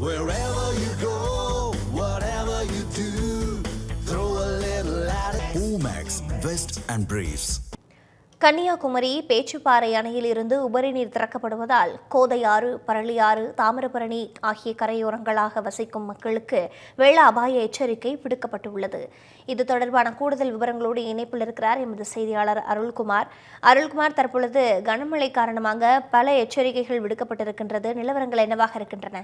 Wherever you go, whatever you do, throw a little at it. Omax, Vest and Briefs. Kanyakumari Pechiparai அணையிலிருந்து உபரி நீர் திறக்கப்படுவதால் கோதையாறு பரளியாறு தாமிரபரணி ஆகிய கரையோரங்களாக வசிக்கும் மக்களுக்கு வெள்ள அபாய எச்சரிக்கை விடுக்கப்பட்டுள்ளது இது தொடர்பான கூடுதல் விவரங்களோடு இணைப்பில் இருக்கிறார் எமது செய்தியாளர் அருள்குமார் அருள்குமார் தற்பொழுது கனமழை காரணமாக பல எச்சரிக்கைகள் விடுக்கப்பட்டிருக்கின்றது நிலவரங்கள் என்னவாக இருக்கின்றன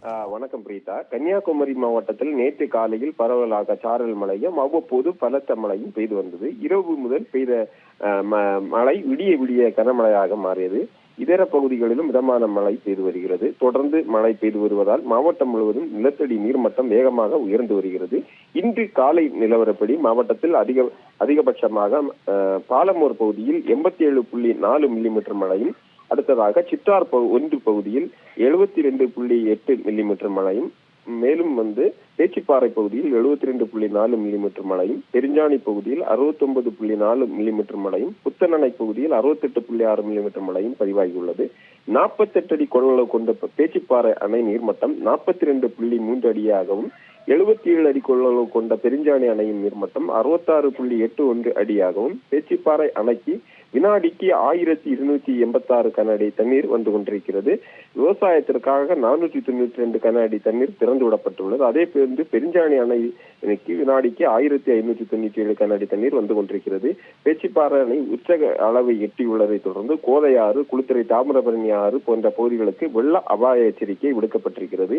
வணக்கம் பிரீதா கன்னியாகுமரி மாவட்டத்தில் நேற்று காலையில் பரவலாக சாரல் மழையும் அவ்வப்போது பலத்த மழையும் பெய்து வந்தது. இரவு முதல் பெய்த ம- மழை விடிய விடிய கனமழையாக மாறியது. இதர பகுதிகளிலும் மிதமான மழை பெய்து வருகிறது. தொடர்ந்து மழை பெய்து வருவதால் மாவட்டம் முழுவதும் நிலத்தடி நீர்மட்டம் வேகமாக உயர்ந்து வருகிறது. இன்று காலை நிலவரப்படி மாவட்டத்தில் அதிக அதிகபட்சமாக பாலமோர் பாலமூர் பகுதியில் எண்பத்தி ஏழு புள்ளி நாலு மில்லிமீட்டர் மழையும் அடுத்ததாக சித்தார் பகு- ஒன்று பகுதியில் எழுபத்தி ரெண்டு புள்ளி எட்டு மில்லிமீட்டர் மழையும் மேலும் வந்து பேச்சிப்பாறை பகுதியில் எழுபத்தி ரெண்டு புள்ளி நாலு மில்லிமீட்டர் மழையும் பெருஞ்சாணி பகுதியில் அறுபத்தொன்பது புள்ளி நாலு மில்லிமீட்டர் மழையும் புத்தனணை பகுதியில் அறுபத்தெட்டு புள்ளி ஆறு மில்லிமீட்டர் மழையும் பதிவாகியுள்ளது. நாற்பத்தெட்டு அடி கொள்ளளவு கொண்ட பேச்சிப்பாறை அணை நீர்மட்டம் நாற்பத்தி ரெண்டு புள்ளி மூன்று அடியாகவும் எழுபத்தி ஏழு அடி கொள்ளளவு கொண்ட பெருஞ்சாணி அணையின் நீர்மட்டம் அறுபத்தாறு புள்ளி எட்டு ஒன்று அடியாகவும் பேச்சிப்பாறை அணைக்கு வினாடிக்கு ஆயிரத்தி இருநூத்தி எண்பத்தாறு கன அடி தண்ணீர் வந்து கொண்டிருக்கிறது. விவசாயத்திற்காக நானூற்றி தொண்ணூற்றி ரெண்டு கன அடி தண்ணீர் திறந்து விடப்பட்டுள்ளது. அதே பேருந்து பெருஞ்சாணி அணைக்கு வினாடிக்கு ஆயிரத்தி ஐநூற்றி தொண்ணூற்றி ஏழு கன அடி தண்ணீர் வந்து கொண்டிருக்கிறது. பேச்சிப்பாறை அணை உச்சக அளவை எட்டியுள்ளதை தொடர்ந்து கோதையாறு குளித்துறை தாமிரபரணி ஆறு போன்ற பகுதிகளுக்கு வெள்ள அபாய எச்சரிக்கை விடுக்கப்பட்டிருக்கிறது.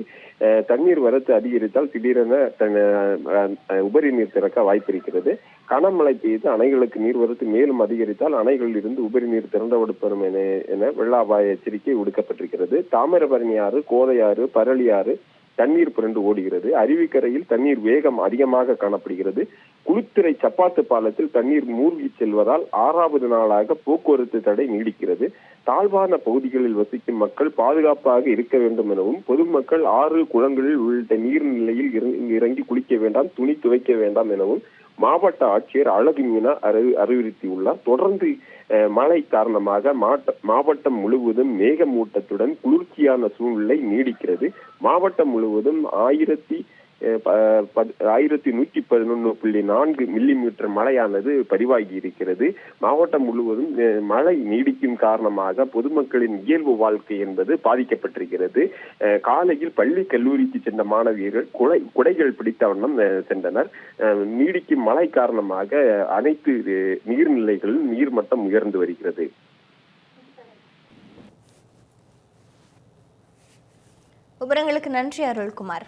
தண்ணீர் வரத்து அதிகரித்தால் திடீரென அஹ், அஹ், உபரி நீர் திறக்க வாய்ப்பிருக்கிறது கனமழை பெய்து அணைகளுக்கு நீர்வரத்து மேலும் அதிகரித்தால் அணைகளில் இருந்து உபரி நீர் திறந்துவிடப்படும் என என வெள்ள அபாய எச்சரிக்கை விடுக்கப்பட்டிருக்கிறது. தாமிரபரணி ஆறு கோதையாறு பரளியாறு தண்ணீர் புரண்டு ஓடுகிறது. அருவிக்கரையில் தண்ணீர் வேகம் அதிகமாக காணப்படுகிறது. குளித்துறை சப்பாத்து பாலத்தில் தண்ணீர் மூழ்கி செல்வதால் ஆறாவது நாளாக போக்குவரத்து தடை நீடிக்கிறது. தாழ்வான பகுதிகளில் வசிக்கும் மக்கள் பாதுகாப்பாக இருக்க வேண்டும் எனவும் பொதுமக்கள் ஆறு குளங்களில் உள்ளிட்ட நீர்நிலையில் இறங்கி- இறங்கி குளிக்க வேண்டாம் துணி துவைக்க வேண்டாம் எனவும் மாவட்ட ஆட்சியர் அழகு மீனா அறி அறிவுறுத்தியுள்ளார். தொடர்ந்து அஹ், மழை காரணமாக மாவட்டம் முழுவதும் மேகமூட்டத்துடன் குளிர்ச்சியான சூழ்நிலை நீடிக்கிறது. மாவட்டம் முழுவதும் ஆயிரத்தி ஆயிரத்தி நூற்றி பதினொன்று புள்ளி நான்கு மில்லிமீட்டர் மழையானது பதிவாகி இருக்கிறது. மாவட்டம் முழுவதும் மழை நீடிக்கும் காரணமாக பொதுமக்களின் இயல்பு வாழ்க்கை என்பது பாதிக்கப்பட்டிருக்கிறது. காலையில் பள்ளி கல்லூரிக்கு சென்ற மாணவியர்கள் குடை குடைகள் பிடித்த வண்ணம் சென்றனர். அஹ், நீடிக்கும் மழை காரணமாக அனைத்து நீர்நிலைகளில் நீர்நிலைகளிலும் நீர்மட்டம் உயர்ந்து வருகிறது. விவரங்களுக்கு நன்றி அருள்குமார்.